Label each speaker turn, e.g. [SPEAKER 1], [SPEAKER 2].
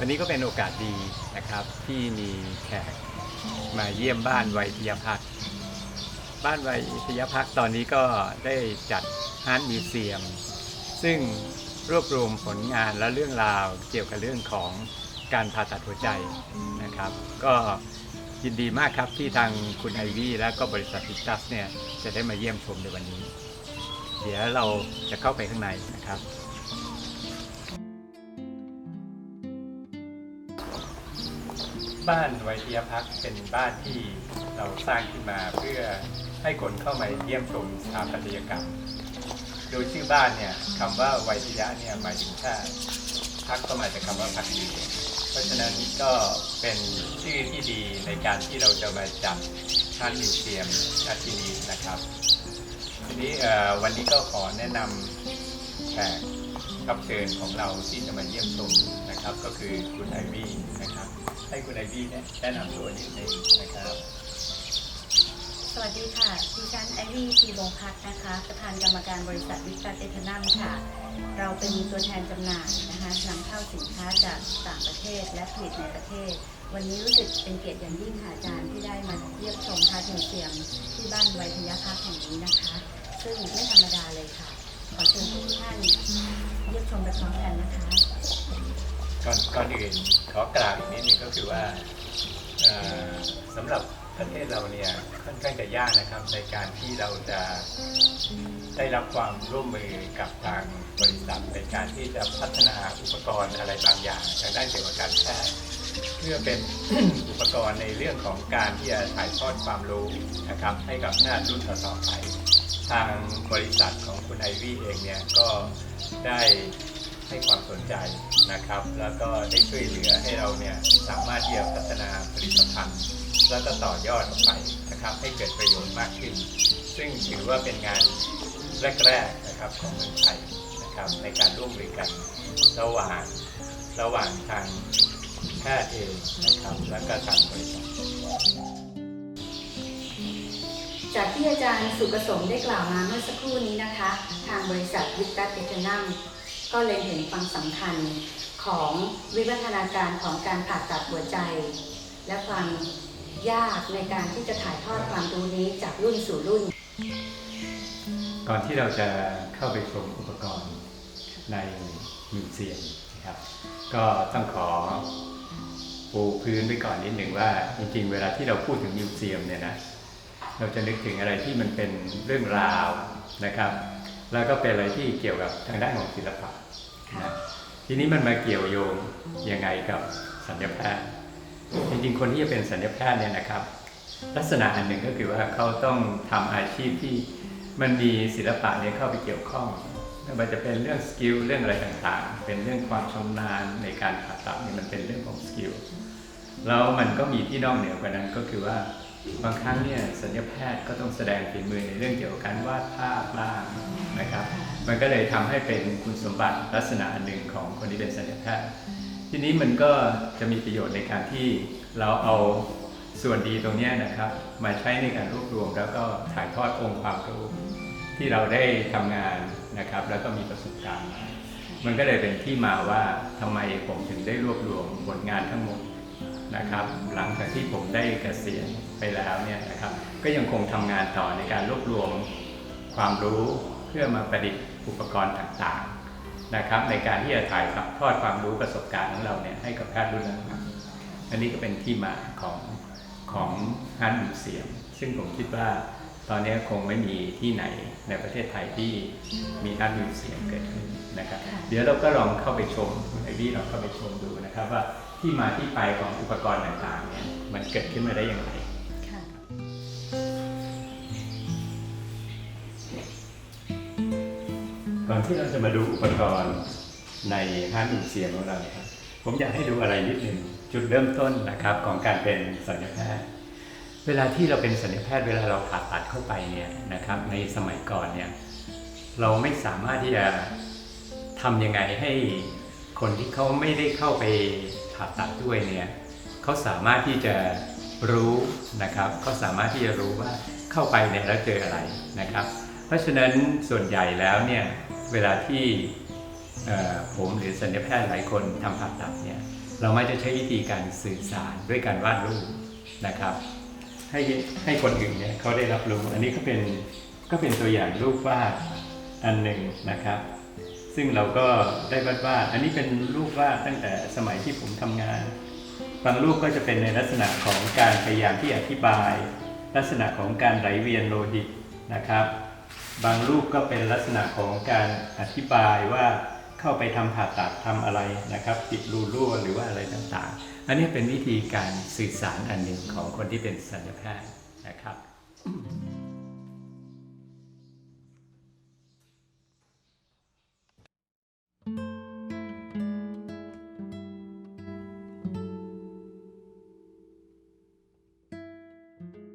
[SPEAKER 1] วันนี้ก็เป็นโอกาสดีนะครับ ที่มีแขกมาเยี่ยมบ้านไวยทยพักษ์บ้านไวยทยพักษ์ตอนนี้ก็ได้จัดฮาร์ดมิวเซียม ซึ่งรวบรวมผลงานและเรื่องราวเกี่ยวกับเรื่องของการผ่าตัดหัวใจนะครับ ก็ยินดีมากครับที่ทางคุณไอวี่และก็บริษัทพิกตัสเนี่ยจะได้มาเยี่ยมชมในวันนี้ เดี๋ยวเราจะเข้าไปข้างในนะครับ บ้านไวยทยพักเป็นบ้านที่เราสร้างขึ้นมาเพื่อให้คนเข้ามาเยี่ยมชมสถาปัตยกรรม โดยชื่อบ้านเนี่ยคำว่าไวยทยะเนี่ยหมายถึงชาติพักก็มาจากคำว่าพักดีเพราะฉะนั้นก็เป็นชื่อที่ดีในการที่เราจะมาจัดท่านมิวเซียมณที่นี้นะครับทีนี้วันนี้ก็ขอแนะนำแขกรับเชิญของเราที่จะมาเยี่ยมชมนะครับ ก็คือคุณไอวี่นะครับ ให้คุณไอวี่เนี่ยแนะนำตัวนิดนึงนะครับ
[SPEAKER 2] สวัสดีค่ะ ดิฉันไอวี่ทีวงพักนะคะ ประธานกรรมการบริษัทวิสตัสเอทนัมค่ะ เราเป็นตัวแทนจำหน่ายนะคะนำเข้าสินค้าจากต่างประเทศและผลิตในประเทศ วันนี้รู้สึกเป็นเกียรติอย่างยิ่งค่ะอาจารย์ที่ได้มาเยี่ยมชมฮาร์ดมิวเซียมที่บ้านไวทยพักแห่งนี้นะคะ ซึ่งไม่ธรรมดาเลยค่ะ ขอเชิญทุกท่านเยี่ยมชมไปพร้อมกันนะคะ
[SPEAKER 1] ก่อนก่อนอื่นขอกล่าวอีกนิดนึงก็คือว่าสำหรับประเทศเราเนี่ยค่อนข้างจะยากนะครับในการที่เราจะได้รับความร่วมมือกับทางบริษัทในการที่จะพัฒนาอุปกรณ์อะไรบางอย่างทางด้านเกี่ยวกับการแพทย์เพื่อเป็นอุปกรณ์ในเรื่องของการที่จะถ่ายทอดความรู้นะครับ ให้กับแพทย์รุ่นต่อๆไปทางบริษัทของคุณไอวี่เองเนี่ยก็ได้ ให้ความสนใจนะครับ แล้วก็ได้ช่วยเหลือให้เราเนี่ยสามารถที่จะพัฒนาผลิตภัณฑ์ แล้วก็ต่อยอดออกไปนะครับ ให้เกิดประโยชน์มากขึ้น ซึ่งถือว่าเป็นงานแรกๆนะครับของเมืองไทยนะครับในการร่วมมือกันระหว่างระหว่างทางแพทย์เองนะครับแล้วก็ทางบริษัท
[SPEAKER 2] จากที่อาจารย์สุกสมได้กล่าวมาเมื่อสักครู่นี้นะคะ ทางบริษัทวิตัสเอเทนัม ก็เลยเห็นความสำคัญของวิวัฒนาการของการผ่าตัดหัวใจ และความยากในการที่จะถ่ายทอดความรู้นี้จากรุ่นสู่รุ่น
[SPEAKER 1] ก่อนที่เราจะเข้าไปชมอุปกรณ์ในมิวเซียมนะครับ ก็ต้องขอปูพื้นไว้ก่อนนิดหนึ่งว่าจริงๆ เวลาที่เราพูดถึงมิวเซียมเนี่ยนะเราจะนึกถึงอะไรที่มันเป็นเรื่องราวนะครับ แล้วก็เป็นอะไรที่เกี่ยวกับทางด้านของศิลปะนะทีนี้มันมาเกี่ยวโยงยังไงกับสัญญาแพทย์จริงๆคนที่จะเป็นสัญญาแพทย์เนี่ยนะครับ ลักษณะอันหนึ่งก็คือว่าเขาต้องทำอาชีพที่มันมีศิลปะเนี่ยเข้าไปเกี่ยวข้องไม่ว่าจะเป็นเรื่องสกิลเรื่องอะไรต่างๆ เป็นเรื่องความชำนาญในการผ่าตัดเนี่ยมันเป็นเรื่องของสกิลแล้วมันก็มีที่นอกเหนือกว่านั้นก็คือว่าบางครั้งเนี่ยสัญญาแพทย์ก็ต้องแสดงฝีมือในเรื่องเกี่ยวกับการวาดภาพบ้าง นะครับ มันก็เลยทำให้เป็นคุณสมบัติลักษณะอันหนึ่งของคนที่เป็นสัญญาแพทย์ทีนี้มันก็จะมีประโยชน์ในการที่เราเอาส่วนดีตรงนี้นะครับ มาใช้ในการรวบรวม แล้วก็ถ่ายทอดองค์ความรู้ที่เราได้ทำงานนะครับ แล้วก็มีประสบการณ์มันก็เลยเป็นที่มาว่าทำไมผมถึงได้รวบรวมผลงานทั้งหมดนะครับ หลังจากที่ผมได้เกษียณไปแล้วเนี่ยนะครับ ก็ยังคงทำงานต่อในการรวบรวมความรู้ เพื่อมาประดิษฐ์อุปกรณ์ต่างๆนะครับ ในการที่จะถ่ายทอดความรู้ประสบการณ์ของเราเนี่ยให้กับแพทย์รุ่นหลังๆอันนี้ก็เป็นที่มาของของฮันมิวเซียมซึ่งผมคิดว่าตอนนี้คงไม่มีที่ไหนในประเทศไทยที่มีฮันมิวเซียมเกิดขึ้นนะครับ
[SPEAKER 2] ค่ะ
[SPEAKER 1] เดี๋ยวเราก็ลองเข้าไปชมคุณไอวี่ลองเข้าไปชมดูนะครับว่าที่มาที่ไปของอุปกรณ์ต่างๆเนี่ยมันเกิดขึ้นมาได้อย่างไร อนที่เราจะมาดูอุปกรณ์ในห้างมิวเซียมของเราครับ ผมอยากให้ดูอะไรนิดหนึ่งจุดเริ่มต้นนะครับของการเป็นสัญญาแพทย์ เวลาที่เราเป็นสัญญาแพทย์เวลาเราผ่าตัดเข้าไปเนี่ยนะครับในสมัยก่อนเนี่ยเราไม่สามารถที่จะทำยังไงให้คนที่เขาไม่ได้เข้าไปผ่าตัดด้วยเนี่ยเขาสามารถที่จะรู้นะครับเขาสามารถที่จะรู้ว่าเข้าไปเนี่ยแล้วเจออะไรนะครับ เพราะฉะนั้นส่วนใหญ่แล้วเนี่ย เวลาที่ผมหรือสัญญาแพทย์หลายคนทำผ่าตัดเนี่ยเราไมักจะใช้วิธีการสื่อสารด้วยการวาดรูปนะครับ ให้ให้คนอื่นเนี่ยเขาได้รับรู้ อันนี้ก็เป็นก็เป็นตัวอย่างรูปวาดอันหนึ่งนะครับ ซึ่งเราก็ได้วาดวาดอันนี้เป็นรูปวาดตั้งแต่สมัยที่ผมทำงาน บางรูปก็จะเป็นในลักษณะของการพยายามที่อธิบาย ลักษณะของการไหลเวียนโลหิตนะครับ บางรูปก็เป็นลักษณะของการอธิบายว่าเข้าไปทำผ่าตัดทำอะไรนะครับปิดรูรั่วหรือว่าอะไรต่างๆ อันนี้เป็นวิธีการสื่อสารอันหนึ่งของคนที่เป็นศัลยแพทย์นะครับ